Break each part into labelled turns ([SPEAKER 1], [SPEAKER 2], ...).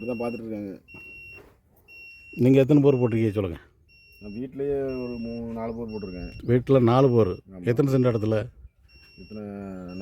[SPEAKER 1] இப்படி தான் பார்த்துட்டு இருக்காங்க
[SPEAKER 2] நீங்கள் எத்தனை போர் போட்டிருக்கீங்க சொல்லுங்கள்
[SPEAKER 1] நான் வீட்லேயே ஒரு மூணு நாலு போர் போட்டிருக்கேன்.
[SPEAKER 2] வீட்டில் நாலு போர். எத்தனை சென்ட் இடத்துல?
[SPEAKER 1] இத்தனை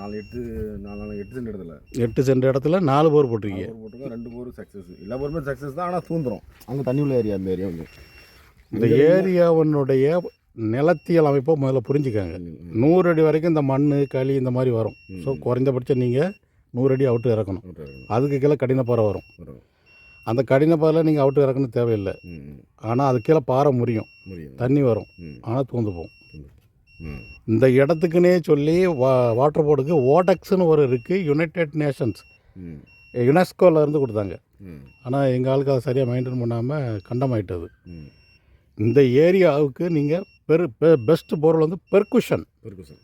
[SPEAKER 1] நாலு எட்டு நாலு நாலு எட்டு சென்ட் இடத்துல.
[SPEAKER 2] எட்டு சென்ட் இடத்துல நாலு போர் போட்டிருக்கீங்க.
[SPEAKER 1] போர் ரெண்டு போர் சக்ஸஸ் எல்லா போருமே சக்ஸஸ் தான் ஆனால் தூந்துரும். அங்கே தண்ணி உள்ள ஏரியா அந்த ஏரியா வந்து.
[SPEAKER 2] இந்த ஏரியாவினுடைய நிலத்தியல் அமைப்பை முதல்ல புரிஞ்சுக்காங்க. நூறு அடி வரைக்கும் இந்த மண் களி இந்த மாதிரி வரும். ஸோ குறைந்தபட்சம் நீங்கள் நூறு அடி அவுட்டு இறக்கணும். அதுக்கு கீழே கடினப்பாறை வரும். அந்த கடினப்பாறையில் நீங்கள் அவுட்டு இறக்கணும் தேவையில்லை. ஆனால் அது கீழே பாறை முறியும்.
[SPEAKER 1] முடியும்
[SPEAKER 2] தண்ணி வரும். ஆனால் தூந்து போகும். இந்த இடத்துக்குன்னே சொல்லி வா வாட்டர் போர்டுக்கு ஓடக்ஸ்னு ஒரு இருக்குது யுனைடெட் நேஷன்ஸ் யுனெஸ்கோவில் இருந்து கொடுத்தாங்க. ஆனால் எங்கள் ஆளுக்கு அதை சரியாக மெயின்டைன் பண்ணாமல் கண்டமாயிட்டது. இந்த ஏரியாவுக்கு நீங்கள் பெரு பெஸ்ட் பொருள் வந்து பெர்குஷன்
[SPEAKER 1] பெருக்குசன்.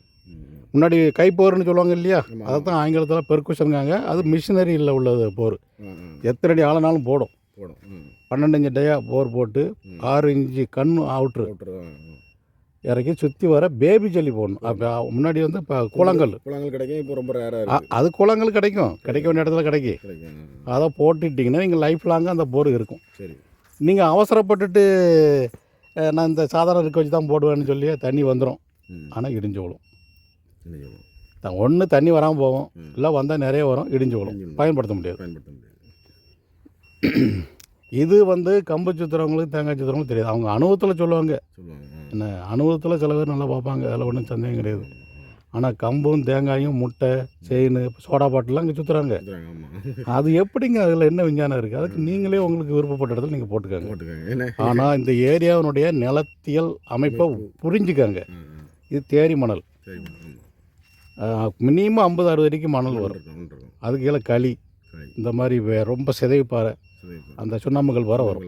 [SPEAKER 2] முன்னாடி கைப்போர்னு சொல்லுவாங்க இல்லையா. அதை தான் ஆங்கிலத்தில் பெர்குஷனுங்காங்க அது மிஷினரியில் உள்ளது போர். எத்தனை அடி ஆளனாலும் போடும்.
[SPEAKER 1] போடும்.
[SPEAKER 2] பன்னெண்டு இன்ச்சு டயா போர் போட்டு. ஆறு இன்ச்சு கண் அவுட்ரு. இறக்கி சுற்றி வர பேபி ஜல்லி போடணும். அப்போ முன்னாடி வந்து இப்போ குளங்கள்.
[SPEAKER 1] குளங்கள் கிடைக்கும். இப்போ ரொம்ப ரேராக
[SPEAKER 2] அது குளங்கள் கிடைக்கும். கிடைக்க வேண்டிய இடத்துல கிடைக்கும் அதை போட்டுட்டிங்கன்னா நீங்கள் லைஃப் லாங்காக அந்த போர் இருக்கும்.
[SPEAKER 1] சரி.
[SPEAKER 2] நீங்கள் அவசரப்பட்டுட்டு நான் இந்த சாதாரண இருக்க வச்சு தான் போடுவேன்னு சொல்லி தண்ணி வந்துடும். ஆனால் இடிஞ்சு
[SPEAKER 1] சொல்லணும்
[SPEAKER 2] ஒன்று தண்ணி வராமல் போகும். இல்லை வந்தால் நிறைய வரும் இடிஞ்சு விழும். பயன்படுத்த முடியாது.
[SPEAKER 1] பயன்படுத்த முடியாது.
[SPEAKER 2] இது வந்து கம்பு சுற்றுறவங்களுக்கு தேங்காய் சுற்றுறவங்களுக்கு தெரியாது. அவங்க அனுபவத்தில் சொல்லுவாங்க. என்ன அனுபவத்தில் சில பேர் நல்லா பார்ப்பாங்க. அதில் ஒன்றும் சந்தேகம் கிடையாது. ஆனால் கம்பும் தேங்காயும் முட்டை செயின் சோடா பாட்டிலாம் இங்கே சுற்றுறாங்க அது எப்படிங்க அதில் என்ன விஞ்ஞானம் இருக்குது? அதுக்கு நீங்களே உங்களுக்கு விருப்பப்பட்ட இடத்துல நீங்கள் போட்டுக்கோங்க. ஆனால் இந்த ஏரியாவினுடைய நிலத்தியல் அமைப்பை புரிஞ்சுக்கங்க. இது தேரி மணல். மினிமம் ஐம்பது அறுபது அடிக்கு மணல் வரும். அதுக்கு கீழே களி இந்த மாதிரி ரொம்ப சிதைப்பாறை. அந்த சுண்ணாம்புகள் வர வரும்.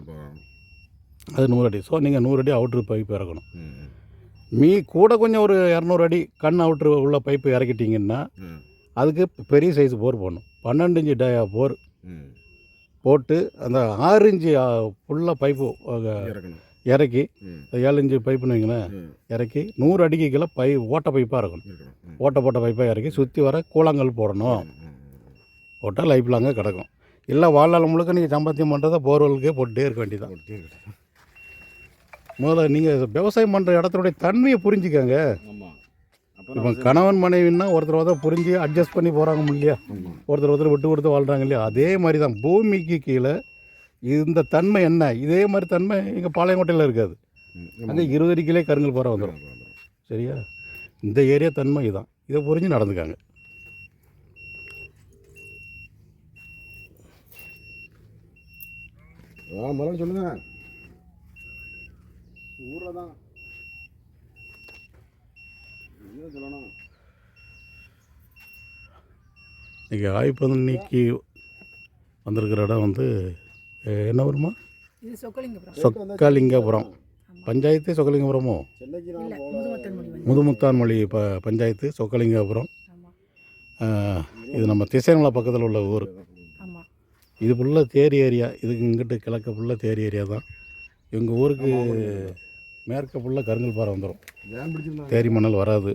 [SPEAKER 2] அது நூறு அடி ஸோ நீங்கள் நூறு அடி அவுட்ரு பைப் இறக்கணும்
[SPEAKER 1] ம்,
[SPEAKER 2] கூட கொஞ்சம் ஒரு இரநூறு அடி கண் அவுட்ரு உள்ள பைப்பு இறக்கிட்டிங்கன்னா. அதுக்கு பெரிய சைஸ் போர் போடணும் பன்னெண்டு இன்ச்சு ட போர். போட்டு அந்த ஆறு இன்ச்சு ஃபுல்லாக பைப்பு
[SPEAKER 1] இறக்கணும்
[SPEAKER 2] இறக்கி
[SPEAKER 1] ம்.
[SPEAKER 2] ஏழு இன்ச்சு பைப்புன்னு வைங்களேன். இறக்கி நூறு அடிக்கு கீழே பை ஓட்ட பைப்பாக இருக்கணும். ஓட்ட போட்ட பைப்பாக இறக்கி சுற்றி வர கூழாங்கல் போடணும். போட்டால் லைஃப் லாங்காக கிடக்கும் இல்லை வாழ்நாள் முழுக்க நீங்கள் சம்பாத்தியம் பண்ணுறதை போர்வெலுக்கே போட்டுட்டே இருக்க வேண்டியதான். முதல்ல நீங்கள் விவசாயம் பண்ணுற இடத்துடைய தன்மையை புரிஞ்சுக்கங்க இப்போ கணவன் மனைவின்னா ஒருத்தர் ஒருத்தர் புரிஞ்சு அட்ஜஸ்ட் பண்ணி போகிறாங்க இல்லையா ஒருத்தர் ஒருத்தர் விட்டு கொடுத்து வாழ்கிறாங்க இல்லையா அதே மாதிரி தான் பூமிக்கு கீழே இந்த தன்மை என்ன? இதே மாதிரி தன்மை எங்கள் பாளையங்கோட்டையில் இருக்காது. அங்கே இருபது அடிக்கிலே கருங்கல் பாறை வந்துடும். சரியா? இந்த ஏரியா தன்மை இதுதான் இதை புரிஞ்சு நடந்துக்காங்க.
[SPEAKER 1] முதல்ல சொல்லுங்க. ஊரில் தான். என்ன சொல்லணும்?
[SPEAKER 2] இன்றைக்கி ஆய்ப்பதன்னைக்கு வந்திருக்கிற இடம் வந்து என்ன வருமா
[SPEAKER 3] சொக்கலிங்கபுரம்.
[SPEAKER 2] பஞ்சாயத்து சொக்கலிங்கபுரமோ.
[SPEAKER 3] முதுமத்தன்மொழி
[SPEAKER 2] ப பஞ்சாயத்து சொக்கலிங்கபுரம். இது நம்ம திசைமலை பக்கத்தில் உள்ள ஊர். இது ஃபுல்லாக தேரி ஏரியா. இதுக்கு இங்கிட்டு கிழக்கு ஃபுல்லாக தேரி ஏரியா தான். எங்கள் ஊருக்கு மேற்க ஃபுல்லாக கருங்கல் பாறை வந்துடும் தேரி மணல் வராது.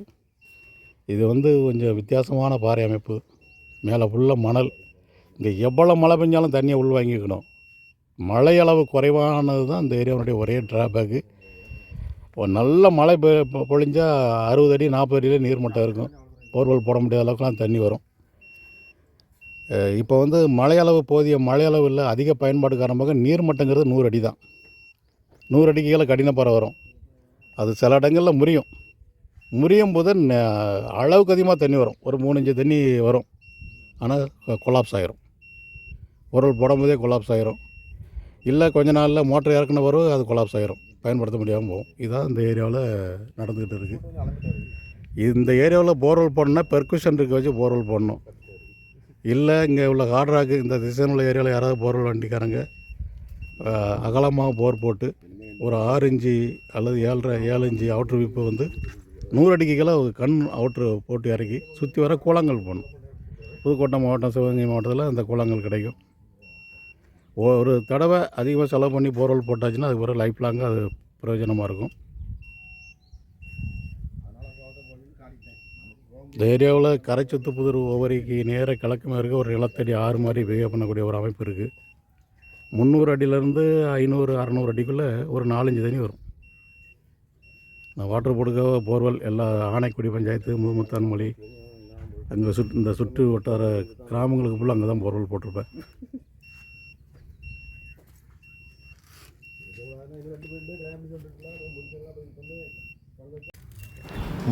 [SPEAKER 2] இது வந்து கொஞ்சம் வித்தியாசமான பாறை அமைப்பு. மேலே ஃபுல்லாக மணல். இங்கே எவ்வளோ மழை பெஞ்சாலும் தண்ணியை உள் வாங்கிக்கணும். மழை அளவு குறைவானது தான் இந்த ஏரியாவுடைய ஒரே ட்ராபேக்கு இப்போ நல்ல மழை பெ- அறுபது அடி நாற்பது அடியில் நீர்மட்டம் இருக்கும். போர்வெல் போட முடியாத அளவுக்குலாம் தண்ணி வரும். இப்போ வந்து மழையளவு போதிய மழையளவு இல்லை அதிக பயன்பாடு காரணமாக நீர்மட்டங்கிறது நூறு அடி தான். நூறு அடிக்கு கீழே கடினப்பாறை வரும். அது சில இடங்களில் முறியும். முறியும் போது அளவுக்கு அதிகமாக தண்ணி வரும். ஒரு மூணு இன்ச்சு தண்ணி வரும். ஆனால் கொலாப்ஸ் ஆகிரும் பொருள் போடும்போதே கொலாப்ஸ் ஆகிரும் இல்லை கொஞ்ச நாளில் மோட்டர் இறக்குன வரும் அது கொலாப்ஸ் ஆகிரும் பயன்படுத்த முடியாமல் போகும். இதுதான் இந்த ஏரியாவில் நடந்துக்கிட்டு இருக்குது இந்த ஏரியாவில் போர்வெல் போடணுன்னா பெர்குஷன் இருக்க வச்சு போர்வெல் போடணும். இல்லை இங்கே உள்ள காட்ராக்கு இந்த திசையில் உள்ள ஏரியாவில் யாராவது போர்வெல் வண்டிக்காரங்க அகலமாக போர் போட்டு ஒரு ஆறு இஞ்சி அல்லது ஏழரை ஏழு இன்ச்சு அவுட்ரு விப்பு வந்து நூறு அடிக்கு கீழே ஒரு கண் அவுட்ரு போட்டு இறக்கி சுற்றி வர கூழாங்கல் போடணும். புதுக்கோட்டை மாவட்டம் சிவகங்கை மாவட்டத்தில் அந்த கூழாங்கல் கிடைக்கும். ஒரு தடவை அதிகமாக செலவு பண்ணி போர்வெல் போட்டாச்சுன்னா அதுக்கு பிறகு லைஃப் லாங்காக அது பிரயோஜனமாக இருக்கும். இந்த ஏரியாவில் கரைச்சுத்து புதூர் ஒவ்வொருக்கு நேராக கிழக்கு மேற்கு ஒரு நிலத்தடி ஆறு மாதிரி பிஹேவ் பண்ணக்கூடிய ஒரு அமைப்பு இருக்குது முந்நூறு அடியிலேருந்து ஐநூறு அறநூறு அடிக்குள்ளே ஒரு நாலஞ்சு தண்ணி வரும். நான் வாட்டர் போர்டுக்காக போர்வெல் எல்லா ஆனைக்குடி பஞ்சாயத்து முமுத்தான்மொழி அங்கே சுட் இந்த சுற்று வட்டார கிராமங்களுக்கு ஃபுல்லாக அங்கே தான் போர்வெல் போட்டிருப்பேன்.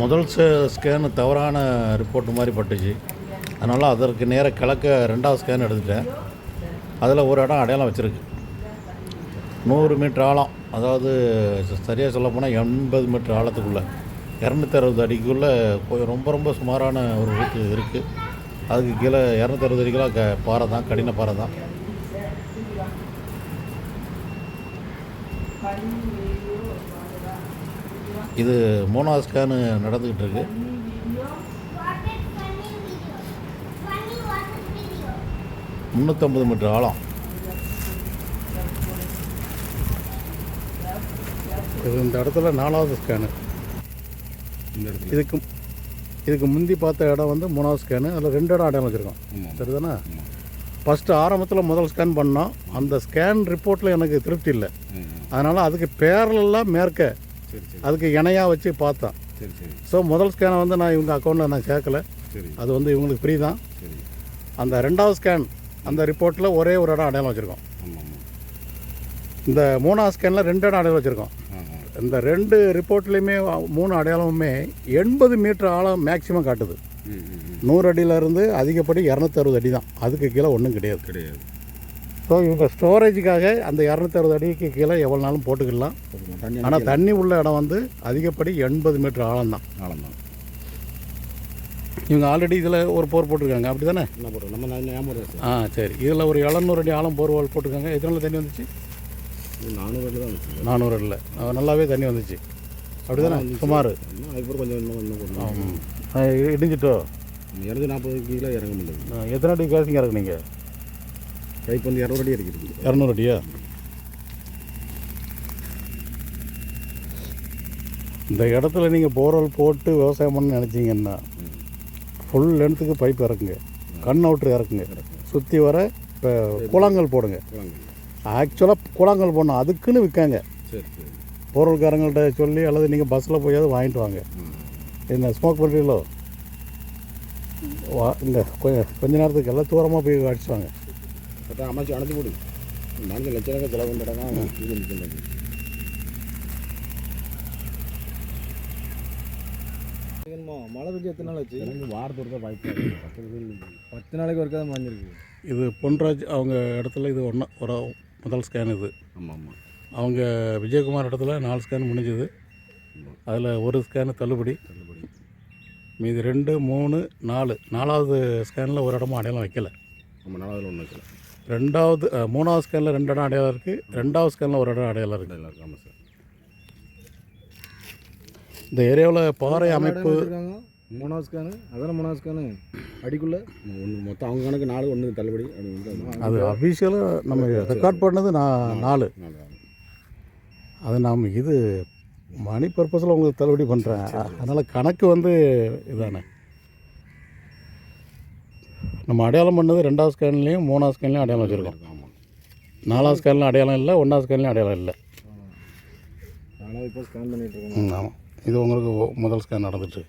[SPEAKER 2] முதல் ஸ்கேனு தவறான ரிப்போர்ட் மாதிரி பட்டுச்சு. அதனால் அதற்கு நேராக கிழக்க ரெண்டாவது ஸ்கேன் எடுத்துட்டேன். அதில் ஒரு இடம் அடையாளம் வச்சுருக்கு. நூறு மீட்டர் ஆழம் அதாவது சரியாக சொல்ல போனால் எண்பது மீட்டர் ஆழத்துக்குள்ளே இரநூத்தி அறுபது அடிக்குள்ளே ரொம்ப ரொம்ப சுமாரான ஒரு வீட்டு இருக்குது அதுக்கு கீழே இரநூத்தி அறுபது அடிக்கெலாம் க பாறை தான் கடின பாறை தான். இது மூணாவது ஸ்கேனு நடந்துக்கிட்டு இருக்கு. முந்நூற்றம்பது மீட்டர் ஆழம். இது இந்த இடத்துல நாலாவது ஸ்கேனு இதுக்கு இதுக்கு முந்தி பார்த்த இடம் வந்து மூணாவது ஸ்கேனு அதில் ரெண்டு இடம் அடையாளம் வச்சுருக்கோம். சரிதானே? ஃபஸ்ட்டு ஆரம்பத்தில் முதல் ஸ்கேன் பண்ணோம். அந்த ஸ்கேன் ரிப்போர்ட்டில் எனக்கு திருப்தி இல்லை. அதனால் அதுக்கு பேரலெல்லாம் மேற்க அதுக்கு இணையாக வச்சு
[SPEAKER 1] சரி
[SPEAKER 2] ஸோ முதல் ஸ்கேனை வந்து நான் இவங்க அக்கௌண்ட்டில் நான் சேர்க்கல
[SPEAKER 1] சரி.
[SPEAKER 2] அது வந்து இவங்களுக்கு ஃப்ரீ தான். அந்த ரெண்டாவது ஸ்கேன் அந்த ரிப்போர்ட்டில் ஒரே ஒரு இடம் அடையாளம் வச்சுருக்கோம். இந்த மூணாவது ஸ்கேனில் ரெண்டு இடம் அடையாளம் வச்சுருக்கோம். இந்த ரெண்டு ரிப்போர்ட்லேயுமே மூணு அடையாளமுமே எண்பது மீட்டர் ஆழம் மேக்ஸிமம் காட்டுது. நூறு அடியிலேருந்து அதிகப்படி இரநூத்தறுபது அடி தான் அதுக்கு கீழே ஒன்றும் கிடையாது.
[SPEAKER 1] கிடையாது.
[SPEAKER 2] ஸோ இவங்க ஸ்டோரேஜுக்காக அந்த இரநூத்தறுபது அடிக்கு கீழே எவ்வளோ நாளும் போட்டுக்கலாம் ஆனால் தண்ணி உள்ள இடம் வந்து அதிகப்படி எண்பது மீட்டர் ஆழம் தான்.
[SPEAKER 1] ஆழம் தான்
[SPEAKER 2] இவங்க ஆல்ரெடி இதில் ஒரு போர் போட்டிருக்காங்க. அப்படி தானே
[SPEAKER 1] நம்ம
[SPEAKER 2] ஆ சரி. இதில் ஒரு எழுநூறு அடி ஆழம் போர்வால் போட்டிருக்காங்க. எத்தனை தண்ணி வந்துச்சு?
[SPEAKER 1] நானூறு அடி தான் வந்துச்சு.
[SPEAKER 2] நானூறு அடியில். நல்லாவே தண்ணி வந்துச்சு. அப்படி தானே சுமார்.
[SPEAKER 1] கொஞ்சம்
[SPEAKER 2] இடிஞ்சிட்டோ?
[SPEAKER 1] இரநூத்தி நாற்பது கீழே இறங்க முடியாது
[SPEAKER 2] எத்தனை அடி கேசிங்க இறக்குனீங்க?
[SPEAKER 1] பைப் வந்து இரநூறு அடி இருக்குது
[SPEAKER 2] இரநூறு அடியா? இந்த இடத்துல நீங்கள் போர்வெல் போட்டு விவசாயம் பண்ண நினச்சிங்கன்னா ஃபுல் லென்த்துக்கு பைப் இறக்குங்க. கண் அவுட்ரு இறக்குங்க. சுற்றி வர இப்போ குளங்கள் போடுங்க. ஆக்சுவலாக குளங்கள் போடணும். அதுக்குன்னு விற்காங்க போர்வல்காரங்கள்ட்ட சொல்லி அல்லது நீங்கள் பஸ்ஸில் போயாவது வாங்கிட்டு வாங்க. என்ன ஸ்மோக் பண்ணுறீங்களோ வா இந்த கொஞ்சம் கொஞ்ச நேரத்துக்கு எல்லாம் தூரமாக போய் அடிச்சுவாங்க
[SPEAKER 1] அதான் அமைச்சு அனுப்பி போடு மனுஷன் லட்சக்கணக்கில் செலவு பண்ணுறாங்க இது நிற்கிறது
[SPEAKER 4] மழை பெஞ்சு எத்தனை நாள் ஆச்சு
[SPEAKER 1] எனக்கு வாரத்து ஒருக்கா வாய்ப்பு பத்து
[SPEAKER 4] நாளைக்கு ஒருக்கா தான் மறைஞ்சிருக்கு
[SPEAKER 2] இது பொன்ராஜ் அவங்க இடத்துல இது ஒன்றா ஒரு முதல் ஸ்கேன் இது.
[SPEAKER 1] ஆமாம் ஆமாம்
[SPEAKER 2] அவங்க விஜயகுமார் இடத்துல நாலு ஸ்கேன் முடிஞ்சது. அதில் ஒரு ஸ்கேனு தள்ளுபடி.
[SPEAKER 1] தள்ளுபடி.
[SPEAKER 2] மீதி ரெண்டு மூணு நாலு நாலாவது ஸ்கேனில் ஒரு இடமும் அடையாளம் வைக்கல.
[SPEAKER 1] நம்ம நாலாவது ஒன்று வைக்கல.
[SPEAKER 2] ரெண்டாவது மூணாவது ஸ்கேனில் ரெண்டு இடம் அடையாளம் இருக்குது ரெண்டாவது ஸ்கேனில் ஒரு இடம் அடையாளம் இருக்குது
[SPEAKER 1] ஆமாம் சார்
[SPEAKER 2] இந்த ஏரியாவில் பாறை அமைப்பு
[SPEAKER 4] இருக்காங்க மூணாவது ஸ்கேனு அதான மூணாவது ஸ்கேனு அடிக்குள்ள?
[SPEAKER 1] ஒன்று மொத்தம் அவங்க கணக்கு நாலு ஒன்று தள்ளுபடி. அப்படி வந்து
[SPEAKER 2] அது அஃபீஷியலாக நம்ம ரெக்கார்ட் பண்ணது நான் நாலு. அது நாம் இது மணி பர்பஸில் உங்களுக்கு தள்ளுபடி பண்ணுறேன் அதனால் கணக்கு வந்து இதானே. நம்ம அடையாளம் பண்ணது ரெண்டாவது ஸ்கேன்லேயும் மூணாவது ஸ்கேன்லேயும் அடையாளம் வச்சுருக்கோம். நாலாவது ஸ்கேனில் அடையாளம் இல்லை ஒன்றாவது ஸ்கேன்லேயும் அடையாளம் இல்லை. ம் ஆமாம் இது உங்களுக்கு முதல் ஸ்கேன் நடந்துட்டு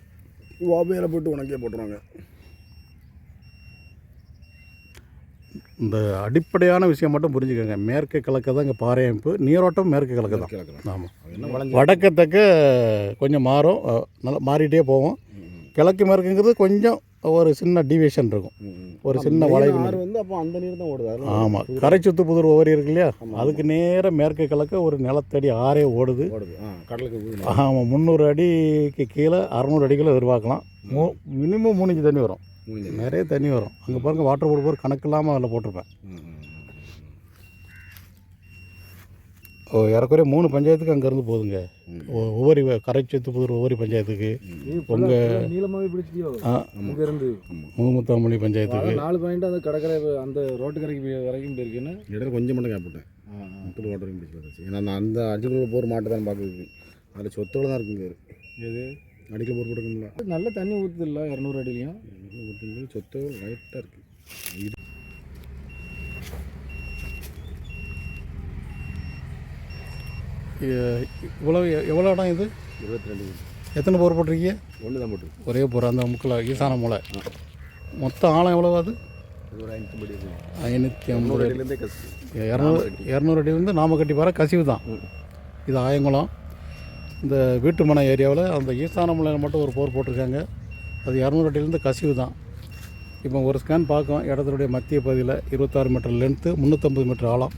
[SPEAKER 1] ஓபையில் போட்டு உனக்கே போட்டுருவாங்க.
[SPEAKER 2] இந்த அடிப்படையான விஷயம் மட்டும் புரிஞ்சுக்கோங்க. மேற்கு கிழக்கு தான் இங்கே பாறை அமைப்பு நீரோட்டம் மேற்கு கிழக்கு தான். ஆமாம் வடக்கத்தக்க கொஞ்சம் மாறும் நல்லா மாறிட்டே போகும். கிழக்கு மேற்குங்கிறது கொஞ்சம் ஒரு சின்ன டிவியேஷன் இருக்கும். ஒரு சின்ன வளைவு
[SPEAKER 1] வந்து அப்போ அந்த நீர் தான் ஓடுது.
[SPEAKER 2] ஆமாம் கரைச்சுத்து புதூர் ஒவ்வொரு இருக்கு இல்லையா? அதுக்கு நேராக மேற்கு கிழக்க ஒரு நிலத்தடி ஆறே ஓடுது.
[SPEAKER 1] கடலுக்கு.
[SPEAKER 2] ஆமாம் முந்நூறு அடிக்கு கீழே அறநூறு அடிக்குள்ள எதிர்பார்க்கலாம். மூ மினிமம் மூணு இன்ச்சு தண்ணி வரும். நிறைய தண்ணி வரும். அங்கே பாருங்கள் வாட்டர் போர்டு போர் கணக்கு இல்லாமல் அதில் போட்டிருப்பேன்
[SPEAKER 1] ம், ம், ம்.
[SPEAKER 2] ஓ ஏறக்குறைய மூணு பஞ்சாயத்துக்கு அங்கேருந்து போகுதுங்க ஒவ்வொரு வரைச்சத்து புதூர் ஒவ்வொரு பஞ்சாயத்துக்கு.
[SPEAKER 4] பிடிச்சிட்டியோ?
[SPEAKER 2] ஆ,
[SPEAKER 4] இங்க இருந்து.
[SPEAKER 2] முகமுத்தாமொழி பஞ்சாயத்துக்கு.
[SPEAKER 4] நாலு பாயிண்ட் அந்த கடற்கரை அந்த ரோட்டு கரைக்கு வரைக்கும் போயிருக்கேன்னு
[SPEAKER 1] இடையில கொஞ்சம் மட்டும் கேப்பிட்டேன் முப்பது ஓட்டரையும் பிடிச்சி வந்துச்சு ஏன்னா நான் அந்த அடிக்குள்ள போர் மாட்டு தான் பார்க்குறது அதில் சொத்தோடு தான் இருக்குங்க
[SPEAKER 4] எது?
[SPEAKER 1] அடிக்கல போர் போட்டுக்கணும்ல
[SPEAKER 4] நல்ல தண்ணி ஊற்றுது இல்லை இரநூறு அடிலையும்
[SPEAKER 1] சொத்தோ லைட்டாக இருக்குது
[SPEAKER 2] இவ்வளோ எவ்வளோ இடம் இது?
[SPEAKER 1] இருபத்தி ரெண்டு
[SPEAKER 2] எத்தனை போர் போட்டிருக்கீங்க?
[SPEAKER 1] ஒன்று தான் போட்டு
[SPEAKER 2] ஒரே போர் அந்த முக்கில் ஈசான மூலை மொத்தம் ஆழம் எவ்வளோ அது?
[SPEAKER 1] ஐநூற்றி
[SPEAKER 2] ஐம்பது இரநூறு இரநூறு அடியிலேருந்து நாமக்கட்டி வர கசிவு தான். இது ஆயங்குளம். இந்த வீட்டுமனை ஏரியாவில் அந்த ஈசான மலையில் மட்டும் ஒரு போர் போட்டிருக்காங்க. அது இரநூறு அடியிலேருந்து கசிவு தான். இப்போ ஒரு ஸ்கேன் பார்க்கும் இடத்துடைய மத்திய பகுதியில் இருபத்தாறு மீட்டர் லென்த்து முந்நூற்றம்பது மீட்டர் ஆழம்.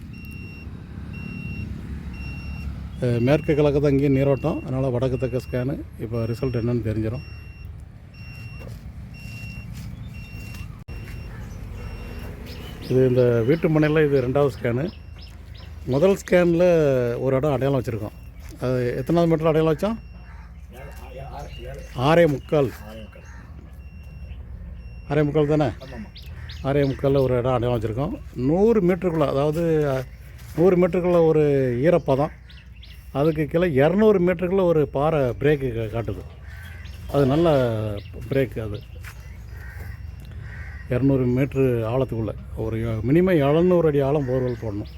[SPEAKER 2] மேற்கு கிழக்கு தான் இங்கேயும் நீரோட்டம். அதனால் வடக்கு தக்க ஸ்கேனு இப்போ ரிசல்ட் என்னன்னு தெரிஞ்சிடும் இது இந்த வீட்டு மனையில் இது ரெண்டாவது ஸ்கேனு முதல் ஸ்கேனில் ஒரு இடம் அடையாளம் வச்சுருக்கோம். அது எத்தனாவது மீட்டர் அடையாளம் வச்சோம் ஆறே முக்கால். ஆறே முக்கால் தானே? ஆறே முக்காலில் ஒரு இடம் அடையாளம் வச்சுருக்கோம். நூறு மீட்டருக்குள்ளே அதாவது நூறு மீட்டருக்குள்ளே ஒரு ஈரப்பதம். அதுக்கு கீழே இரநூறு மீட்டருக்குள்ளே ஒரு பாறை பிரேக்கு காட்டுது. அது நல்ல பிரேக் அது. இரநூறு மீட்ரு ஆழத்துக்குள்ளே. ஒரு மினிமம் எழுநூறு அடி ஆழம் போர்வெல் போடணும்.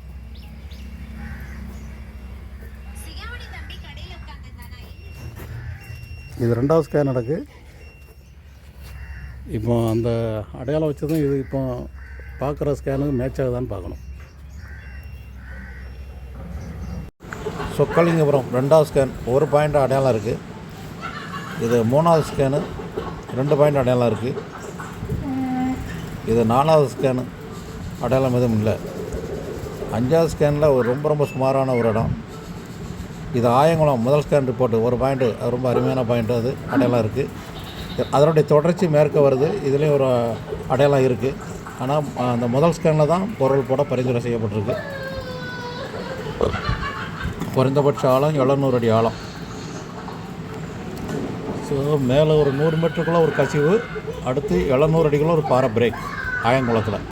[SPEAKER 2] இது ரெண்டாவது ஸ்கேன் நடக்கு. இப்போ அந்த அடையாளம் வச்சதும் இது இப்போ பார்க்குற ஸ்கேனு மேட்ச் ஆகுதான்னு பார்க்கணும்.
[SPEAKER 5] சொக்கலிங்கபுரம் ரெண்டாவது ஸ்கேன் ஒரு பாயிண்ட் அடையாளம் இருக்குது இது மூணாவது ஸ்கேனு ரெண்டு பாயிண்ட் அடையாளம் இருக்குது இது நாலாவது ஸ்கேனு அடையாளம் எதுவும் இல்லை. அஞ்சாவது ஸ்கேனில் ஒரு ரொம்ப ரொம்ப சுமாரான ஒரு இடம். இது ஆயங்குளம் முதல் ஸ்கேன் ரிப்போர்ட்டு ஒரு பாயிண்ட்டு அது ரொம்ப அருமையான பாயிண்ட்டு அது அடையாளம் இருக்குது அதனுடைய தொடர்ச்சி மேற்க வருது. இதுலேயும் ஒரு அடையாளம் இருக்குது ஆனால் அந்த முதல் ஸ்கேனில் தான் பொருள் போட பரிந்துரை செய்யப்பட்டிருக்கு. குறைந்தபட்ச ஆழம் எழுநூறு அடி ஆழம். ஸோ மேலே ஒரு நூறு மீட்டருக்குள்ளே ஒரு கசிவு அடுத்து எழுநூறு அடிக்குள்ளே ஒரு பாறை பிரேக் ஆயங்குளத்தில்.